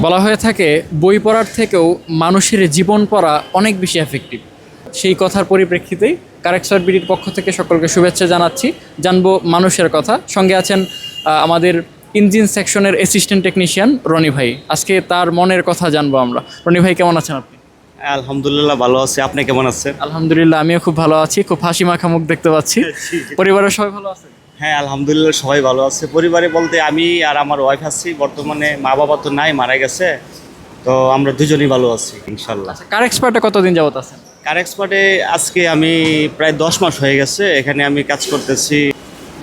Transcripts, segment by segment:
বলা হয়ে থাকে বই পড়ার থেকেও মানুষের জীবন পড়া অনেক বেশি এফেক্টিভ সেই কথার পরিপ্রেক্ষিতেই কারেক্সার বিডির পক্ষ থেকে সকলকে শুভেচ্ছা জানাচ্ছি। জানব মানুষের কথা। সঙ্গে আছেন আমাদের ইঞ্জিন সেকশনের অ্যাসিস্ট্যান্ট টেকনিশিয়ান রনি ভাই। আজকে তার মনের কথা জানব আমরা। রনি ভাই কেমন আছেন আপনি? আলহামদুলিল্লাহ ভালো আছি। আপনি কেমন আছেন? আলহামদুলিল্লাহ আমিও খুব ভালো আছি। খুব হাসি মাখা মুখ দেখতে পাচ্ছি। পরিবারের সবাই ভালো আছে? হ্যাঁ আলহামদুলিল্লাহ সবাই ভালো আছে। পরিবারে বলতে আমি আর আমার ওয়াইফ আছি বর্তমানে মা বাবা তো নাই মারা গেছে। তো আমরা দুজনই ভালো আছি ইনশাল্লাহ কার এক্সপার্টে কতদিন যাবত আছেন? কার এক্সপার্টে আজকে আমি প্রায় দশ মাস হয়ে গেছে এখানে আমি কাজ করতেছি।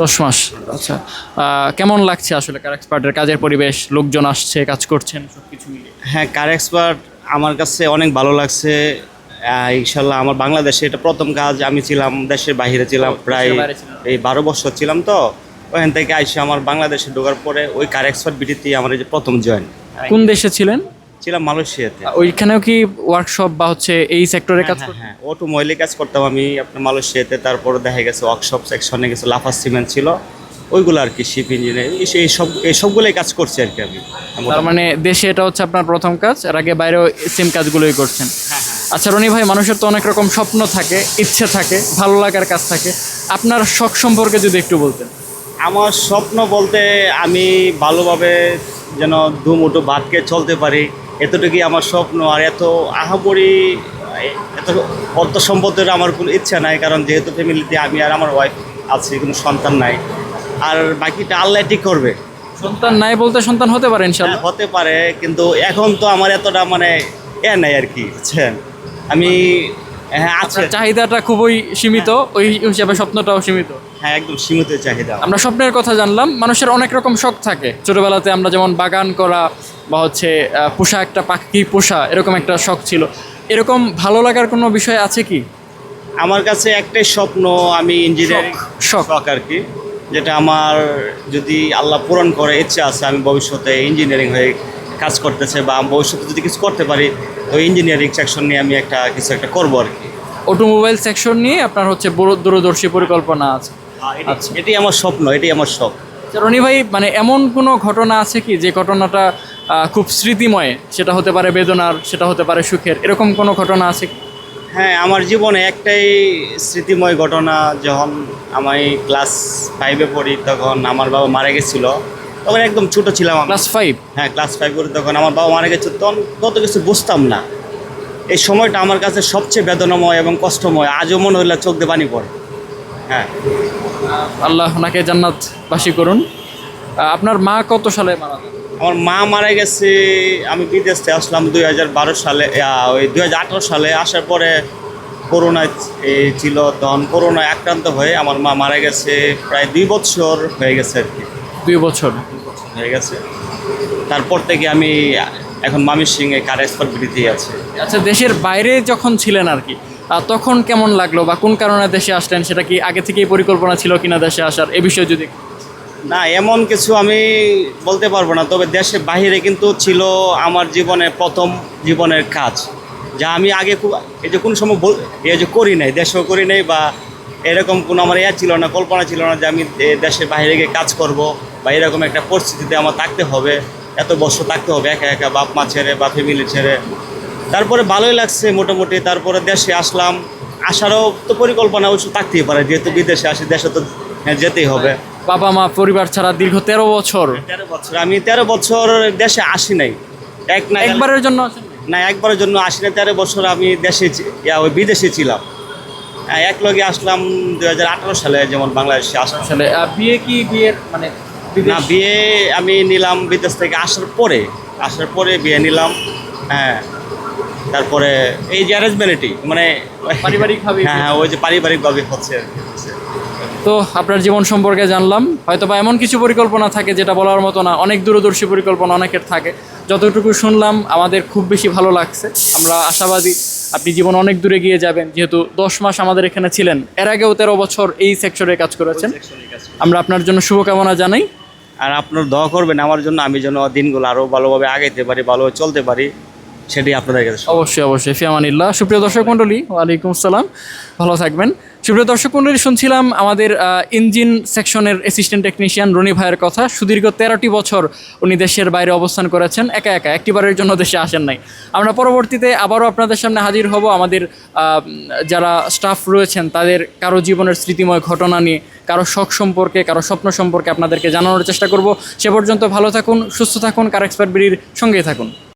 দশ মাস আচ্ছা। কেমন লাগছে আসলে কার এক্সপার্টের কাজের পরিবেশ? লোকজন আসছে কাজ করছেন সব কিছু মিলিয়ে। হ্যাঁ কার এক্সপার্ট আমার কাছে অনেক ভালো লাগছে। ইনশাল্লাহ আমার বাংলাদেশে এটা প্রথম কাজ আমি ছিলাম দেশের বাইরে ছিলাম প্রায়। এই বারো বছর ছিলাম তো। ওখান থেকে আইসে আমার বাংলাদেশে ঢোকার পরে ওই কার এক্সপার্ট বিটিতেই আমার এই যে প্রথম জয়েন কোন দেশে ছিলেন? ছিলাম মালয়েশিয়াতে। ওইখানেও কি ওয়ার্কশপ বা হচ্ছে এই সেক্টরে কাজ হ্যাঁ, করতেন? হ্যাঁ অটো মহিলা কাজ করতাম আমি আপনার মালয়েশিয়াতে তারপরে দেখা গেছে ওয়ার্কশপ সেকশনে গেছে লাফাস সিমেন্ট ছিল। ওইগুলো আর কি শিপ ইঞ্জিনিয়ার এই সব এই সবগুলোই কাজ করছি আর কি আমি। তার মানে দেশে এটা হচ্ছে আপনার প্রথম কাজ এর আগে বাইরেও সেম কাজগুলোই করছেন। আচ্ছা রনি ভাই মানুষের তো অনেক রকম স্বপ্ন থাকে ইচ্ছে থাকে ভালো লাগার কাজ থাকে। আপনার শখ সম্পর্কে যদি একটু বলতেন। আমার স্বপ্ন বলতে আমি ভালোভাবে যেন দুমুটো ভাতকে চলতে পারি এতটুকুই আমার স্বপ্ন। আর এত আহামরি এত অর্থ সম্পদের আমার কোনো ইচ্ছা নাই কারণ যেহেতু ফ্যামিলিতে আমি আর আমার ওয়াইফ আছি কোনো সন্তান নাই। আর বাকিটা আল্লাহ ঠিক করবে। সন্তান নাই বলতে সন্তান হতে পারে হ্যাঁ, ইনশাল্লাহ হতে পারে কিন্তু এখন তো আমার এতটা মানে এ নাই আর কি বুঝছেন? আমি হ্যাঁ আছে। চাহিদাটা খুবই সীমিত ওই হিসাবে স্বপ্নটাও সীমিত। হ্যাঁ একদম সীমিত চাহিদা। আমরা স্বপ্নের কথা জানলাম মানুষের অনেক রকম শখ থাকে। ছোটবেলাতে আমরা যেমন বাগান করা বা হচ্ছে পোষা একটা পাখি পোষা এরকম একটা শখ ছিল। এরকম ভালো লাগার কোনো বিষয় আছে কি? আমার কাছে একটাই স্বপ্ন আমি ইঞ্জিনিয়ারিং শখ। শখ। আর কি যেটা আমার যদি আল্লাহ পূরণ করে ইচ্ছা আছে আমি ভবিষ্যতে ইঞ্জিনিয়ারিং হয়ে কাজ করতেছে বা ভবিষ্যতে যদি কিছু করতে পারি তো ইঞ্জিনিয়ারিং সেকশন নিয়ে আমি একটা কিছু একটা করব আর কি। অটোমোবাইল সেকশন নিয়ে আপনার হচ্ছে বড় দূরদর্শী পরিকল্পনা আছে। এটি- আচ্ছা। এটাই আমার স্বপ্ন এটাই আমার শখ। আচ্ছা, রনি ভাই মানে এমন কোনো ঘটনা আছে কি যে ঘটনাটা খুব স্মৃতিময়? সেটা হতে পারে বেদনার সেটা হতে পারে সুখের এরকম কোনো ঘটনা আছে কি? হ্যাঁ আমার জীবনে একটাই স্মৃতিময় ঘটনা যখন আমি ক্লাস ফাইভে পড়ি তখন আমার বাবা মারা গেছিল। তখন একদম ছোটো ছিলাম আমি। ক্লাস ফাইভ হ্যাঁ ক্লাস ফাইভ করে তখন আমার বাবা মারা গেছে তখন কত কিছু বুঝতাম না। এই সময়টা আমার কাছে সবচেয়ে বেদনাময় এবং কষ্টময়। আজও মনে হইলে চোখ দিয়ে পানি পড়ে। হ্যাঁ। আল্লাহ ওনাকে জান্নাত বাসি করুন আপনার মা কত সালে মারা আমার মা মারা গেছে আমি বিদেশ থেকে আসলাম দুই হাজার বারো সালে ওই দুই হাজার আঠারো সালে। আসার পরে করোনা ছিল তখন করোনায় আক্রান্ত হয়ে আমার মা মারা গেছে প্রায় দুই বছর হয়ে গেছে আর কি। দুই বছর? হয়ে গেছে। তারপর থেকে আমি এখন মামির সিংয়ে কার এক্সপার্ট বিডিতেই আছে। আচ্ছা দেশের বাইরে যখন ছিলেন আর কি তখন কেমন লাগল বা কোন কারণে দেশে আসলেন? সেটা কি আগে থেকেই পরিকল্পনা ছিল কিনা দেশে আসার? এ বিষয়ে যদি না এমন কিছু আমি বলতে পারব না তবে দেশের বাইরে কিন্তু ছিল আমার জীবনে প্রথম জীবনের কাজ যা আমি আগে খুব এই যে কোনো সময় বল- এই যে করি নাই দেশেও করি নাই বা এরকম কোনো আমার ইয়া ছিল না কল্পনা ছিল না যে আমি দেশের বাইরে গিয়ে কাজ করব। বা এরকম একটা পরিস্থিতিতে আমার থাকতে হবে এত বছর থাকতে হবে একা একা বাপ মা ছেড়ে বা ফ্যামিলি ছেড়ে। তারপরে ভালোই লাগছে মোটামুটি তারপরে দেশে আসলাম। আসারও তো পরিকল্পনা অবশ্য থাকতেই পারে যেহেতু বিদেশে আসি দেশে তো হ্যাঁ, যেতেই হবে। বাবা মা পরিবার ছাড়া দীর্ঘ তেরো বছর? তেরো বছর আমি তেরো বছর দেশে আসি নাই। এক না একবারের জন্য না একবারের জন্য আসি না তেরো বছর আমি দেশে ওই বিদেশে ছিলাম। হ্যাঁ, এক লগে আসলাম দুই হাজার আঠারো সালে যেমন বাংলাদেশে আসলাম। বিয়ে কি বিয়ের মানে না বিয়ে আমি নিলাম বিদেশ থেকে আসার পরে আসার পরে বিয়ে নিলাম হ্যাঁ। তারপরে এই যে অ্যারেঞ্জমেন্টই মানে পারিবারিকভাবেই হ্যাঁ হ্যাঁ ওই যে পারিবারিকভাবে হচ্ছে তো আপনার জীবন সম্পর্কে জানলাম হয়তো বা এমন কিছু পরিকল্পনা থাকে যেটা বলার মতো না অনেক দূরদর্শী পরিকল্পনা অনেকের থাকে। যতটুকু শুনলাম আমাদের খুব বেশি ভালো লাগছে। আমরা আশাবাদী আপনি জীবন অনেক দূরে গিয়ে যাবেন যেহেতু দশ মাস আমাদের এখানে ছিলেন। এর আগেও তেরো বছর এই সেক্টরে কাজ করেছেন। আমরা আপনার জন্য শুভকামনা জানাই। আর আপনার দোয়া করবেন, আমার জন্য, আমি যেন দিনগুলো আরও ভালোভাবে আগাইতে পারি, ভালোভাবে চলতে পারি সেটি আপনাদের কাছে অবশ্যই অবশ্যই। ফিয়ামানিল্লাহ। সুপ্রিয় দর্শক মণ্ডলী, ওয়ালাইকুম আসসালাম। ভালো থাকবেন। সুপ্রিয় দর্শক মন্ডলী, শুনছিলাম আমাদের ইঞ্জিন সেকশনের অ্যাসিস্ট্যান্ট টেকনিশিয়ান রনি ভাইয়ের কথা। সুদীর্ঘ তেরোটি বছর উনি দেশের বাইরে অবস্থান করেছেন, একা একা, একটিবারের জন্য দেশে আসেন নাই। আমরা পরবর্তীতে আবারও আপনাদের সামনে হাজির হব। আমাদের যারা স্টাফ রয়েছেন, তাদের কারও জীবনের স্মৃতিময় ঘটনা নিয়ে, কারও শখ সম্পর্কে, কারও স্বপ্ন সম্পর্কে আপনাদেরকে জানানোর চেষ্টা করব। সে পর্যন্ত ভালো থাকুন, সুস্থ থাকুন, কার এক্সপার্ট বিড়ির সঙ্গেই থাকুন।